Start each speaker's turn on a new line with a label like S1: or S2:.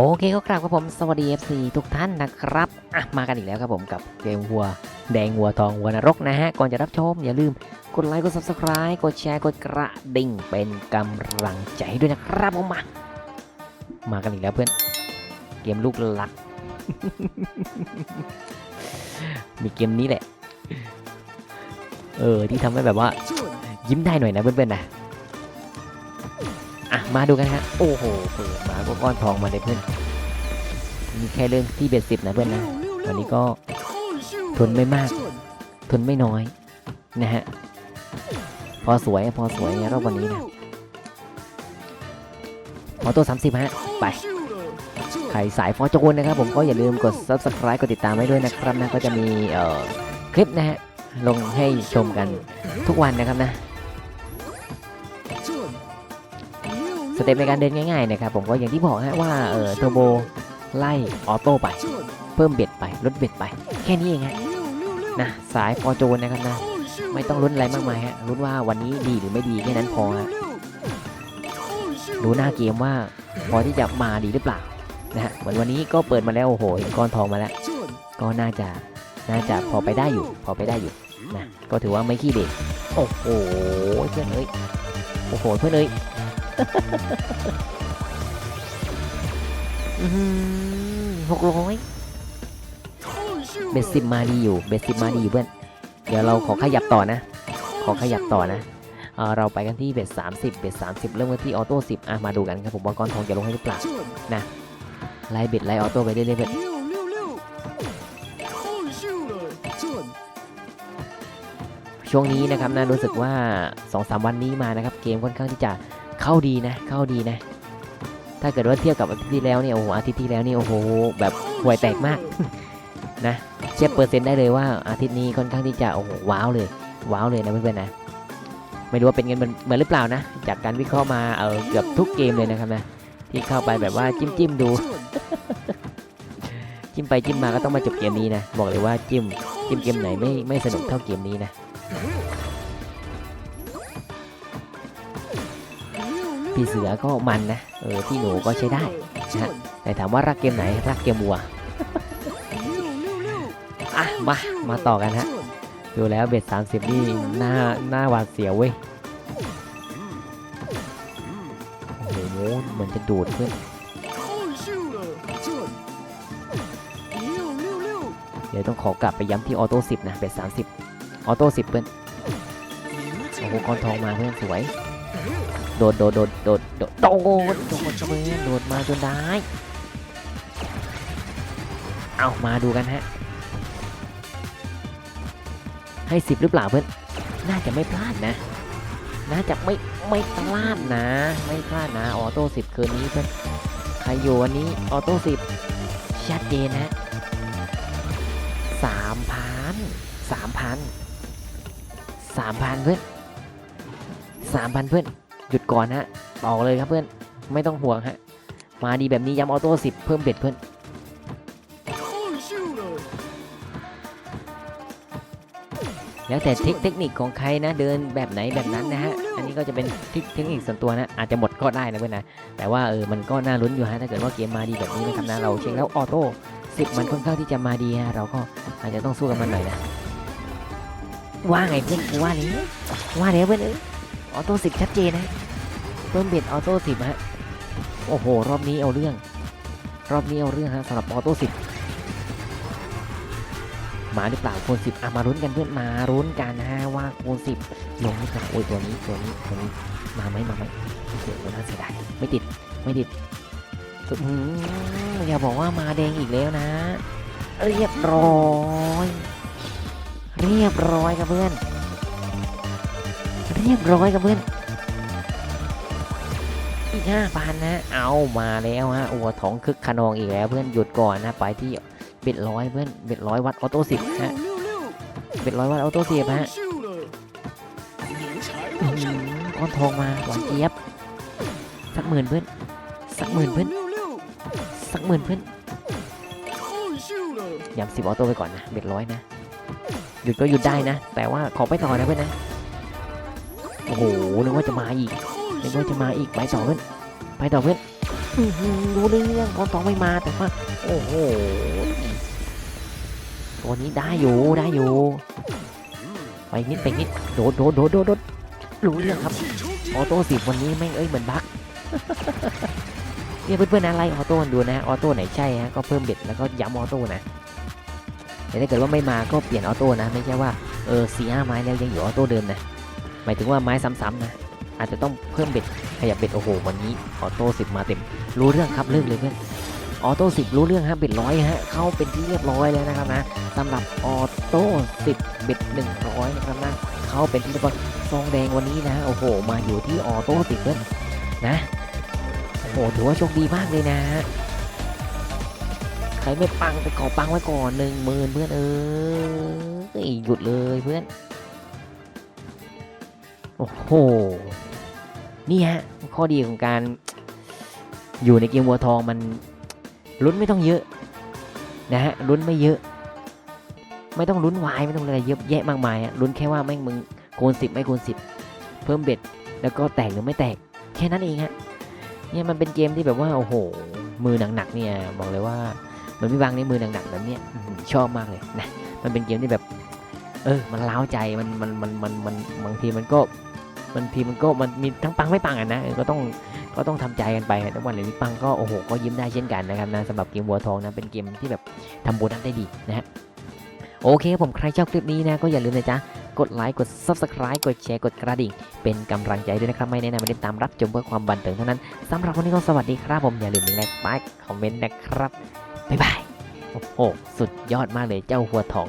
S1: โอเคก็กราบครับผมสวัสดี FC ทุกท่านนะครับอะมากันอีกแล้วครับผมกับเกมวัว แดงวัวทองวัวนรกนะฮะ ก่อนจะรับชม อย่าลืมกดไลค์กด Subscribe กดแชร์กดกระดิ่งเป็นกำลังใจให้ด้วยนะครับผมมามากันอีกแล้วเพื่อน เกมลูกหลัก มีเกมนี้แหละ เออที่ทำให้แบบว่า ยิ้มได้หน่อยนะเพื่อนๆนะ อะมาดูกันฮะโอ้โหเปิดมาก็ก้อนทองมาเลยเพื่อนมีแค่เรื่องที่เบ็ดสิบนะเพื่อนนะวันนี้ก็ทนไม่มาก ทนไม่น้อยนะฮะพอสวยพอสวยรอบวันนี้นะขอตัว 30 ฮะ ไป ใครสายฟอร์จูนนะครับ ผมก็อย่าลืมกด subscribe กดติดตามไว้ด้วยนะครับนะ ก็จะมีเอ่อคลิปนะฮะ ลงให้ชมกันทุกวันนะครับนะ สเต็ปในการเดินง่ายๆนะครับผมก็อย่างที่บอกฮะว่าเออเทอร์โบไล่ออโต้ไป เพิ่มเบ็ดไปลดเบ็ดไป แค่นี้เองฮะนะสายฟอร์จูนนะครับนะไม่ต้องลุ้นอะไรมากมายฮะลุ้นว่าวันนี้ดีหรือไม่ดีแค่นั้นพอฮะดูหน้าเกมว่าพอที่จะมาดีหรือเปล่านะฮะเหมือนวันนี้ก็เปิดมาแล้วโอ้โหเห็นก้อนทองมาแล้ว ก็น่าจะน่าจะพอไปได้อยู่ พอไปได้อยู่นะก็ถือว่าไม่ขี้เด็กโอ้โหเพื่อนเอ้ยโอ้โหเพื่อนเอ้ย หกร้อยเบสซิมมาดีอยู่ เบสซิมมาดีอยู่เพื่อน เดี๋ยวเราขอขยับต่อนะ ขอขยับต่อนะเอ่อเราไปกันที่เบสสามสิบเบสสามสิบเริ่มกันที่ออโต้สิบอะมาดูกันครับผมว่าก้อนทองจะลงให้หรือเปล่าไล่เบ็ดไล่ออโต้ไปเรื่อยๆเพื่อนช่วงนี้นะครับนะรู้สึกว่า2อสวันนี้มานะครับเกมค่อนข้างที่จะ เข้าดีนะ เข้าดีนะ ถ้าเกิดว่าเทียบกับอาทิตย์ที่แล้วเนี่ยโอ้โหอาทิตย์ที่แล้วนี่โอ้โหแบบห่วยแตกมาก นะเทียบเปอร์เซ็นต์ได้เลยว่าอาทิตย์นี้ค่อนข้างที่จะโอ้โหว้าวเลยว้าวเลยนะเพื่อนๆนะไม่รู้ว่าเป็นเงินเหมือนหรือเปล่านะ จากการวิเคราะห์มาเออเกือบทุกเกมเลยนะครับนะที่เข้าไปแบบว่าจิ้มจิ้มดู จิ้มไปจิ้มมาก็ต้องมาจบเกมนี้นะ บอกเลยว่าจิ้มจิ้มเกมไหนไม่ไม่สนุกเท่าเกมนี้นะ พี่เสือก็มันนะ เออพี่หนูก็ใช้ได้นะฮะแต่ถามว่ารักเกมไหนรักเกมวัวอะมา มาต่อกันฮะ ดูแล้วเบ็ดสามสิบนี่หน้าหน้าหวาดเสียวเว้ยโอ้โหเหมือนจะดูดเพื่อนเดี๋ยวต้องขอกลับไปย้ำที่ออโต้สิบนะเบ็ดสามสิบออโต้สิบเพื่อน โอ้โหก้อนทองมาเพื่อนสวย โดดโดดโดดโดดโดดโดดโดดเพื่อโดดมาจนได้ เอามาดูกันฮะ ให้สิบหรือเปล่าเพื่อน น่าจะไม่พลาดนะ น่าจะไม่ไม่พลาดนะ ไม่พลาดนะ ออโต้สิบคืนนี้เพื่อน ใครอยู่วันนี้ ออโต้สิบชัดเจนฮะสามพันสามพันสามพันเพื่อน สามพันเพื่อน หยุดก่อนฮะต่อเลยครับเพื่อน ไม่ต้องห่วงฮะ มาดีแบบนี้ย้ำออโต้สิบเพิ่มเบ็ดเพื่อน แล้วแต่เทคเทคนิคของใครนะ เดินแบบไหนแบบนั้นนะฮะ อันนี้ก็จะเป็นเทคเทคนิคส่วนตัวนะ อาจจะหมดก็ได้นะเพื่อนนะ แต่ว่าเออ มันก็น่าลุ้นอยู่ฮะ ถ้าเกิดว่าเกมมาดีแบบนี้นะครับนะ เราเช็คแล้วออโต้สิบมันค่อนข้างที่จะมาดีฮะ เราก็อาจจะต้องสู้กับมันหน่อยนะว่าไงเพื่อนกูว่านี้ว่าแล้วเพื่อนเอ้ย ออโต้สิบชัดเจนนะเพิ่มเบ็ดออโต้สิบฮะโอ้โห รอบนี้เอาเรื่อง รอบนี้เอาเรื่องฮะสำหรับออโต้สิบมาหรือเปล่าคูณสิบอะมารุ้นกันเพื่อนมารุ้นกันนะฮะว่าคูณสิบลงให้กับโอ้ยตัวนี้ตัวนี้ตัวนี้มาไหมมาไหมเสียตัวน่าเสียดายไม่ติดไม่ติดอย่าบอกว่ามาแดงอีกแล้วนะ เรียบร้อย เรียบร้อยครับเพื่อน เรียบร้อยครับเพื่อนอีกห้าพันนะ เอามาแล้วฮะโอ้ท้องคึกขนองอีกแล้วเพื่อนหยุดก่อนนะไปที่เบ็ดร้อยเพื่อนเบ็ดร้อยวัดออโต้สิบฮะเบ็ดร้อยวัดออโต้สิบฮะก้อนทองมาหวานเจี๊ยบสักหมื่นเพื่อนสักหมื่นเพื่อนสักหมื่นเพื่อนยำสิบออโต้ไปก่อนนะเบ็ดร้อยนะหยุดก็หยุดได้นะ แต่ว่าขอไปต่อนะเพื่อนนะ โอ้โหนึกว่าจะมาอีกนึกว่าจะมาอีกไปต่อเพื่อนไปต่อเพื่อนอื้อหือรู้เรื่องคนตองไม่มาแต่ว่าโอ้โหตัวนี้ได้อยู่ได้อยู่ไปนิดไปนิดโดดโดดโดดโดดโดดรู้เรื่องครับออโต้สิบวันนี้แม่งเอ้ยเหมือนบั๊กเนี่ยเพื่อนๆนะไล่ออโต้กันดูนะออโต้ไหนใช่ฮะก็เพิ่มเบ็ดแล้วก็ย้ำออโต้นะแต่ถ้าเกิดว่าไม่มาก็เปลี่ยนออโต้นะ ไม่ใช่ว่าเออสี่ห้าไม้แล้วยังอยู่ออโต้เดิมนะ หมายถึงว่าไม้ซ้ำๆนะ อาจจะต้องเพิ่มเบ็ดขยับเบ็ดโอ้โหวันนี้ออโต้สิบมาเต็ม รู้เรื่องครับเรื่องเลยเพื่อนออโต้สิบรู้เรื่องฮะเบ็ดร้อยฮะเข้าเป็นที่เรียบร้อยแล้วนะครับนะสำหรับออโต้สิบเบ็ดหนึ่งร้อยนะครับนะเข้าเป็นที่เรียบร้อยซองแดงวันนี้นะโอ้โห มาอยู่ที่ออโต้สิบเพื่อนนะโอ้โหถือว่าโชคดีมากเลยนะใครไม่ปังไปขอปังไว้ก่อนหนึ่งหมื่นเพื่อนเออหยุดเลยเพื่อน โอ้โห นี่ฮะ ข้อดีของการอยู่ในเกมวัวทองมันลุ้นไม่ต้องเยอะนะฮะลุ้นไม่เยอะ ไม่ต้องลุ้นวายไม่ต้องอะไรเยอะแยะมากมายลุ้นแค่ว่าแม่งมึงคูณสิบไม่คูณสิบเพิ่มเบ็ดแล้วก็แตกหรือไม่แตกแค่นั้นเองฮะเนี่ยมันเป็นเกมที่แบบว่าโอ้โห มือหนักๆเนี่ยบอกเลยว่าเหมันพี่บางในมือหนักๆแบบเนี้ยชอบมากเลยนะมันเป็นเกมที่แบบ เออมันล้าใจมันมันมันมันมันบางทีมันก็ บางทีมันก็มันมีทั้งปังไม่ปังอะนะก็ต้องก็ต้องทำใจกันไปแต่วันไหนที่ปังก็โอ้โหก็ยิ้มได้เช่นกันนะครับนะสำหรับเกมวัวทองนะเป็นเกมที่แบบทำโบนัสได้ดีนะฮะโอเคผมใครชอบคลิปนี้นะก็อย่าลืมนะจ๊ะกดไลค์กด subscribe กดแชร์กดกระดิ่ง เป็นกำลังใจด้วยนะครับ ไม่แนะนำไม่ได้ตามรับชมเพื่อความบันเทิงเท่านั้นสำหรับวันนี้ก็สวัสดีครับผมอย่าลืมไลค์ไลค์คอมเมนต์นะครับบ๊ายบายโอ้โหสุดยอดมากเลยเจ้าหัวทอง